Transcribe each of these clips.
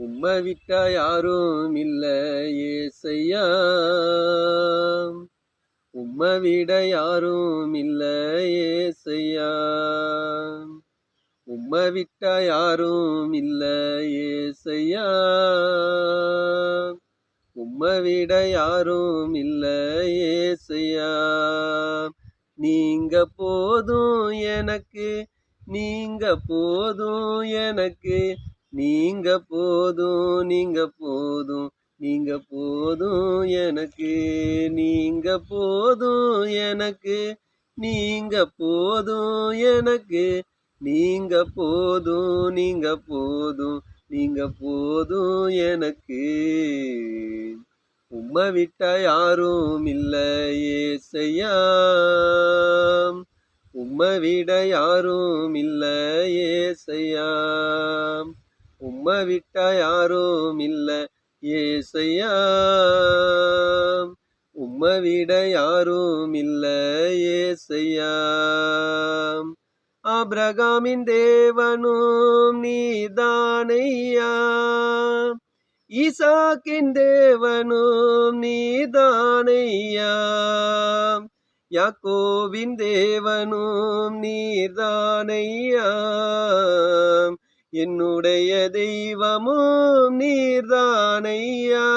உம்மை விட்டா யாரும் இல்லை ஏசையா. உம்மை விட யாரும் இல்லை ஏசையா உம்மை விட்டா யாரும் இல்லை ஏசையா. உம்மை விட யாரும் இல்லை ஏசையா. நீங்க போதும் எனக்கு நீங்க போதும் எனக்கு. நீங்க போதும் நீங்க போதும் நீங்க போதும் எனக்கு நீங்க போதும் எனக்கு நீங்க போதும் எனக்கு நீங்க போதும் நீங்க போதும் நீங்க போதும் எனக்கு. உம்மை விட்டா யாரும் இல்லையே ஏசையா. உம்மை விட யாரும் இல்லையே செய்யாம் உம்மை விட்டா யாரும் இல்ல ஏசையா. உம்மை விட யாரும் இல்ல ஏசையா. ஆபிரகாமின் தேவனும் நீதானையா. ஈசாக்கின் தேவனும் நீதானையா. யாக்கோவின் தேவனும் நீதானையா. என்னுடைய தெய்வமோ நீர்தானையா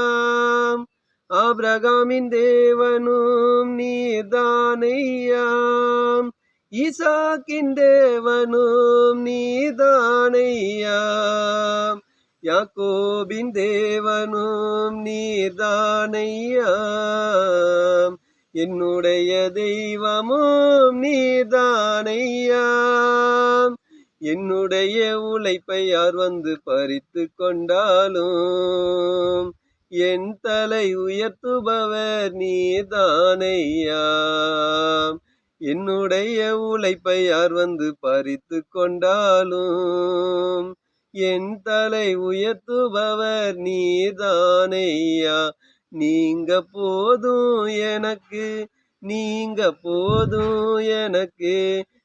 ஆபிரகாமின் தேவனும் நீர்தானையாம். ஈசாக்கின் தேவனும் நீர்தானையாம். யாக்கோபின் தேவனும் நீர்தானையாம். என்னுடைய தெய்வமும் நீர்தானையா என்னுடைய உழைப்பை யார் வந்து பறித்து கொண்டாலும் என் தலை உயர்த்துபவர் நீதானையா? என்னுடைய உழைப்பை யார் வந்து பறித்து கொண்டாலும் என் தலை உயர்த்துபவர் நீதானையா? நீங்க போதும் எனக்கு நீங்க போதும் எனக்கு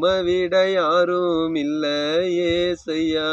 உம்மை விட யாரும் இல்ல ஏசையா.